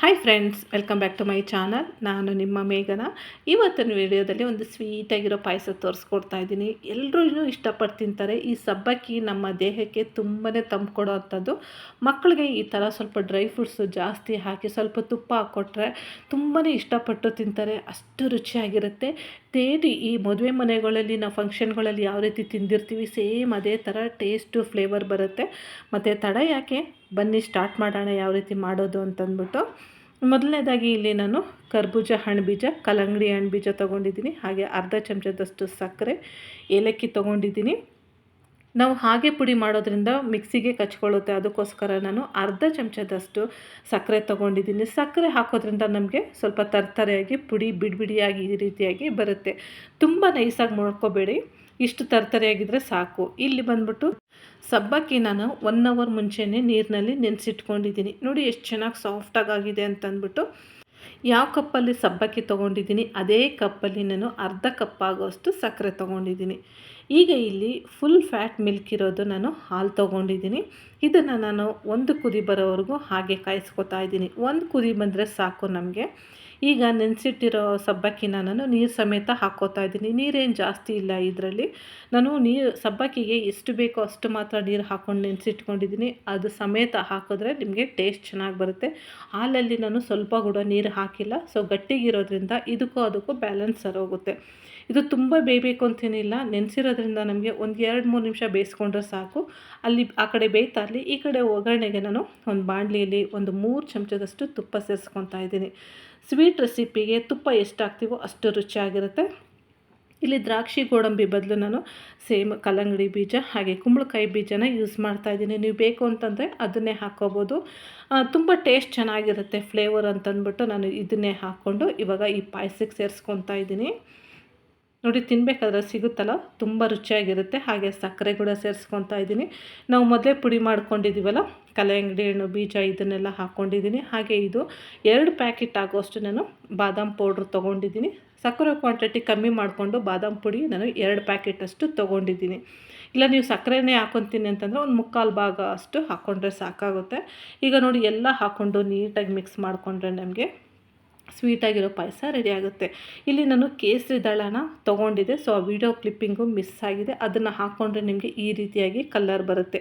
Hi friends welcome back to my channel ನಾನು ನಿಮ್ಮ ಮೇಘನ. ಇವತ್ತಿನ ವಿಡಿಯೋದಲ್ಲಿ ಒಂದು ಸ್ವೀಟಾಗಿರೋ ಪಾಯಸ ತೋರಿಸ್ಕೊಡ್ತಾ ಇದ್ದೀನಿ. ಎಲ್ಲರೂ ಇಷ್ಟಪಟ್ಟು ತಿಂತಾರೆ. ಈ ಸಬ್ಬಕ್ಕಿ ನಮ್ಮ ದೇಹಕ್ಕೆ ತುಂಬಾ ಕೊಡೋ ಅಂಥದ್ದು. ಮಕ್ಕಳಿಗೆ ಈ ಥರ ಸ್ವಲ್ಪ ಡ್ರೈ ಫ್ರೂಟ್ಸು ಜಾಸ್ತಿ ಹಾಕಿ ಸ್ವಲ್ಪ ತುಪ್ಪ ಹಾಕ್ಕೊಟ್ರೆ ತುಂಬಾ ಇಷ್ಟಪಟ್ಟು ತಿಂತಾರೆ. ಅಷ್ಟು ರುಚಿಯಾಗಿರುತ್ತೆ. ತೇಡಿ ಈ ಮದುವೆ ಮನೆಗಳಲ್ಲಿ ನಾವು ಫಂಕ್ಷನ್ಗಳಲ್ಲಿ ಯಾವ ರೀತಿ ತಿಂದಿರ್ತೀವಿ ಸೇಮ್ ಅದೇ ಥರ ಟೇಸ್ಟು ಫ್ಲೇವರ್ ಬರುತ್ತೆ. ಮತ್ತು ತಡ ಯಾಕೆ? ಬನ್ನಿ ಸ್ಟಾರ್ಟ್ ಮಾಡೋಣ ಯಾವ ರೀತಿ ಮಾಡೋದು ಅಂತಂದ್ಬಿಟ್ಟು. ಮೊದಲನೇದಾಗಿ ಇಲ್ಲಿ ನಾನು ಕರ್ಬೂಜ ಹಣ್ಣು ಬೀಜ, ಕಲ್ಲಂಗಡಿ ಹಣ್ಣು ಬೀಜ ತೊಗೊಂಡಿದ್ದೀನಿ, ಹಾಗೆ ಅರ್ಧ ಚಮಚದಷ್ಟು ಸಕ್ಕರೆ, ಏಲಕ್ಕಿ ತೊಗೊಂಡಿದ್ದೀನಿ. ನಾವು ಹಾಗೆ ಪುಡಿ ಮಾಡೋದ್ರಿಂದ ಮಿಕ್ಸಿಗೆ ಕಚ್ಕೊಳ್ಳುತ್ತೆ. ಅದಕ್ಕೋಸ್ಕರ ನಾನು ಅರ್ಧ ಚಮಚದಷ್ಟು ಸಕ್ಕರೆ ತೊಗೊಂಡಿದ್ದೀನಿ. ಸಕ್ಕರೆ ಹಾಕೋದ್ರಿಂದ ನಮಗೆ ಸ್ವಲ್ಪ ತರ್ತರೆಯಾಗಿ ಪುಡಿ ಬಿಡಿಬಿಡಿಯಾಗಿ ಈ ರೀತಿಯಾಗಿ ಬರುತ್ತೆ. ತುಂಬ ನೈಸಾಗಿ ಮಾಡ್ಕೋಬೇಡಿ. ಇಷ್ಟು ತರ್ತರೆಯಾಗಿದ್ದರೆ ಸಾಕು. ಇಲ್ಲಿ ಬಂದ್ಬಿಟ್ಟು ಸಬ್ಬಕ್ಕಿ ನಾನು ಒನ್ ಅವರ್ ಮುಂಚೆನೇ ನೀರಿನಲ್ಲಿ ನೆನೆಸಿಟ್ಕೊಂಡಿದ್ದೀನಿ. ನೋಡಿ ಎಷ್ಟು ಚೆನ್ನಾಗಿ ಸಾಫ್ಟಾಗಿ ಆಗಿದೆ ಅಂತಂದ್ಬಿಟ್ಟು ಯಾವ ಕಪ್ಪಲ್ಲಿ ಸಬ್ಬಕ್ಕಿ ತೊಗೊಂಡಿದ್ದೀನಿ, ಅದೇ ಕಪ್ಪಲ್ಲಿ ನಾನು ಅರ್ಧ ಕಪ್ ಆಗೋಷ್ಟು ಸಕ್ಕರೆ ತೊಗೊಂಡಿದ್ದೀನಿ. ಈಗ ಇಲ್ಲಿ ಫುಲ್ ಫ್ಯಾಟ್ ಮಿಲ್ಕ್ ಇರೋದು ನಾನು ಹಾಲು ತೊಗೊಂಡಿದ್ದೀನಿ. ಇದನ್ನು ನಾನು ಒಂದು ಕುದಿ ಬರೋವರೆಗೂ ಹಾಗೆ ಕಾಯಿಸ್ಕೊತಾ ಇದ್ದೀನಿ. ಒಂದು ಕುದಿ ಬಂದರೆ ಸಾಕು ನಮಗೆ. ಈಗ ನೆನೆಸಿಟ್ಟಿರೋ ಸಬ್ಬಕ್ಕಿನ ನಾನು ನೀರು ಸಮೇತ ಹಾಕ್ಕೋತಾ ಇದ್ದೀನಿ. ನೀರೇನು ಜಾಸ್ತಿ ಇಲ್ಲ ಇದರಲ್ಲಿ. ನಾನು ನೀರು, ಸಬ್ಬಕ್ಕಿಗೆ ಎಷ್ಟು ಬೇಕೋ ಅಷ್ಟು ಮಾತ್ರ ನೀರು ಹಾಕ್ಕೊಂಡು ನೆನೆಸಿಟ್ಕೊಂಡಿದ್ದೀನಿ. ಅದು ಸಮೇತ ಹಾಕಿದ್ರೆ ನಿಮಗೆ ಟೇಸ್ಟ್ ಚೆನ್ನಾಗಿ ಬರುತ್ತೆ. ಹಾಲಲ್ಲಿ ನಾನು ಸ್ವಲ್ಪ ಕೂಡ ನೀರು ಹಾಕಿಲ್ಲ. ಸೊ ಗಟ್ಟಿಗಿರೋದ್ರಿಂದ ಇದಕ್ಕೂ ಅದಕ್ಕೂ ಬ್ಯಾಲೆನ್ಸ್ ಸರೋಗುತ್ತೆ. ಇದು ತುಂಬ ಬೇಯಬೇಕು ಅಂತೇನಿಲ್ಲ. ನೆನೆಸಿರೋದ್ರಿಂದ ನಮಗೆ ಒಂದು ಎರಡು ಮೂರು ನಿಮಿಷ ಬೇಯಿಸ್ಕೊಂಡ್ರೆ ಸಾಕು. ಅಲ್ಲಿ ಆ ಕಡೆ ಬೇಯ್ತಾ ಇರಲಿ, ಈ ಕಡೆ ಒಗ್ಗರಣೆಗೆ ನಾನು ಒಂದು ಬಾಣಲಿಯಲ್ಲಿ ಒಂದು ಮೂರು ಚಮಚದಷ್ಟು ತುಪ್ಪ ಸೇರಿಸ್ಕೊತಾ ಇದ್ದೀನಿ. ಸ್ವೀಟ್ ರೆಸಿಪಿಗೆ ತುಪ್ಪ ಎಷ್ಟು ಹಾಕ್ತೀವೋ ಅಷ್ಟು ರುಚಿಯಾಗಿರುತ್ತೆ. ಇಲ್ಲಿ ದ್ರಾಕ್ಷಿ ಗೋಡಂಬಿ ಬದಲು ನಾನು ಸೇಮ್ ಕಲ್ಲಂಗಡಿ ಬೀಜ ಹಾಗೆ ಕುಂಬಳಕಾಯಿ ಬೀಜನ ಯೂಸ್ ಮಾಡ್ತಾ ಇದ್ದೀನಿ. ನೀವು ಬೇಕು ಅಂತಂದರೆ ಅದನ್ನೇ ಹಾಕ್ಕೋಬೋದು. ತುಂಬ ಟೇಸ್ಟ್ ಚೆನ್ನಾಗಿರುತ್ತೆ ಫ್ಲೇವರ್ ಅಂತಂದ್ಬಿಟ್ಟು ನಾನು ಇದನ್ನೇ ಹಾಕ್ಕೊಂಡು ಇವಾಗ ಈ ಪಾಯಸಕ್ಕೆ ಸೇರಿಸ್ಕೊತಾ ಇದ್ದೀನಿ. ನೋಡಿ ತಿನ್ನಬೇಕಾದ್ರೆ ಸಿಗುತ್ತಲ್ಲ? ತುಂಬ ರುಚಿಯಾಗಿರುತ್ತೆ. ಹಾಗೆ ಸಕ್ಕರೆ ಕೂಡ ಸೇರಿಸ್ಕೊತಾ ಇದ್ದೀನಿ. ನಾವು ಮೊದಲೇ ಪುಡಿ ಮಾಡ್ಕೊಂಡಿದ್ದೀವಲ್ಲ? ಕಲ್ಲಂಗಡಿ ಹಣ್ಣು, ಬೀಜ ಇದನ್ನೆಲ್ಲ ಹಾಕ್ಕೊಂಡಿದ್ದೀನಿ ಹಾಗೆ ಇದು ಎರಡು ಪ್ಯಾಕೆಟ್ ಆಗೋಷ್ಟು ನಾನು ಬಾದಾಮ್ ಪೌಡ್ರ್ ತೊಗೊಂಡಿದ್ದೀನಿ. ಸಕ್ಕರೆ ಕ್ವಾಂಟಿಟಿ ಕಮ್ಮಿ ಮಾಡಿಕೊಂಡು ಬಾದಾಮ್ ಪುಡಿ ನಾನು ಎರಡು ಪ್ಯಾಕೆಟಷ್ಟು ತೊಗೊಂಡಿದ್ದೀನಿ. ಇಲ್ಲ, ನೀವು ಸಕ್ಕರೆನೇ ಹಾಕೊತೀನಿ ಅಂತಂದರೆ ಒಂದು ಮುಕ್ಕಾಲು ಭಾಗ ಅಷ್ಟು ಹಾಕ್ಕೊಂಡ್ರೆ ಸಾಕಾಗುತ್ತೆ. ಈಗ ನೋಡಿ, ಎಲ್ಲ ಹಾಕ್ಕೊಂಡು ನೀಟಾಗಿ ಮಿಕ್ಸ್ ಮಾಡಿಕೊಂಡ್ರೆ ನಮಗೆ ಸ್ವೀಟಾಗಿರೋ ಪಾಯಸ ರೆಡಿ ಆಗುತ್ತೆ. ಇಲ್ಲಿ ನಾನು ಕೇಸರಿ ದಳನ ತೊಗೊಂಡಿದ್ದೆ. ಸೊ ಆ ವಿಡಿಯೋ ಕ್ಲಿಪ್ಪಿಂಗು ಮಿಸ್ ಆಗಿದೆ. ಅದನ್ನು ಹಾಕ್ಕೊಂಡ್ರೆ ನಿಮಗೆ ಈ ರೀತಿಯಾಗಿ ಕಲರ್ ಬರುತ್ತೆ.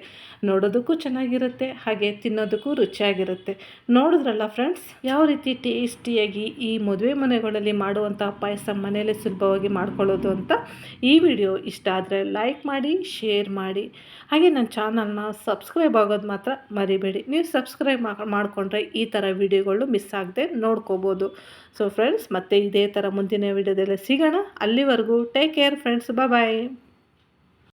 ನೋಡೋದಕ್ಕೂ ಚೆನ್ನಾಗಿರುತ್ತೆ. ಹಾಗೆ ತಿನ್ನೋದಕ್ಕೂ ರುಚಿಯಾಗಿರುತ್ತೆ. ನೋಡಿದ್ರಲ್ಲ ಫ್ರೆಂಡ್ಸ್ ಯಾವ ರೀತಿ ಟೇಸ್ಟಿಯಾಗಿ ಈ ಮದುವೆ ಮನೆಗಳಲ್ಲಿ ಮಾಡುವಂಥ ಪಾಯಸ ಮನೆಯಲ್ಲೇ ಸುಲಭವಾಗಿ ಮಾಡ್ಕೊಳ್ಳೋದು ಅಂತ ಈ ವಿಡಿಯೋ ಇಷ್ಟ ಆದರೆ ಲೈಕ್ ಮಾಡಿ ಶೇರ್ ಮಾಡಿ. ಹಾಗೆ ನನ್ನ ಚಾನಲ್ನ ಸಬ್ಸ್ಕ್ರೈಬ್ ಆಗೋದು ಮಾತ್ರ ಮರಿಬೇಡಿ. ನೀವು ಸಬ್ಸ್ಕ್ರೈಬ್ ಮಾಡಿಕೊಂಡ್ರೆ ಈ ಥರ ವಿಡಿಯೋಗಳು ಮಿಸ್ ಆಗದೆ ನೋಡ್ಕೋಬೋದು. ಸೊ ಫ್ರೆಂಡ್ಸ್ ಮತ್ತೆ ಇದೇ ಥರ ಮುಂದಿನ ವಿಡಿಯೋದಲ್ಲಿ ಸಿಗೋಣ. ಅಲ್ಲಿವರೆಗೂ ಟೇಕ್ ಕೇರ್ ಫ್ರೆಂಡ್ಸ್ ಬಾಯ್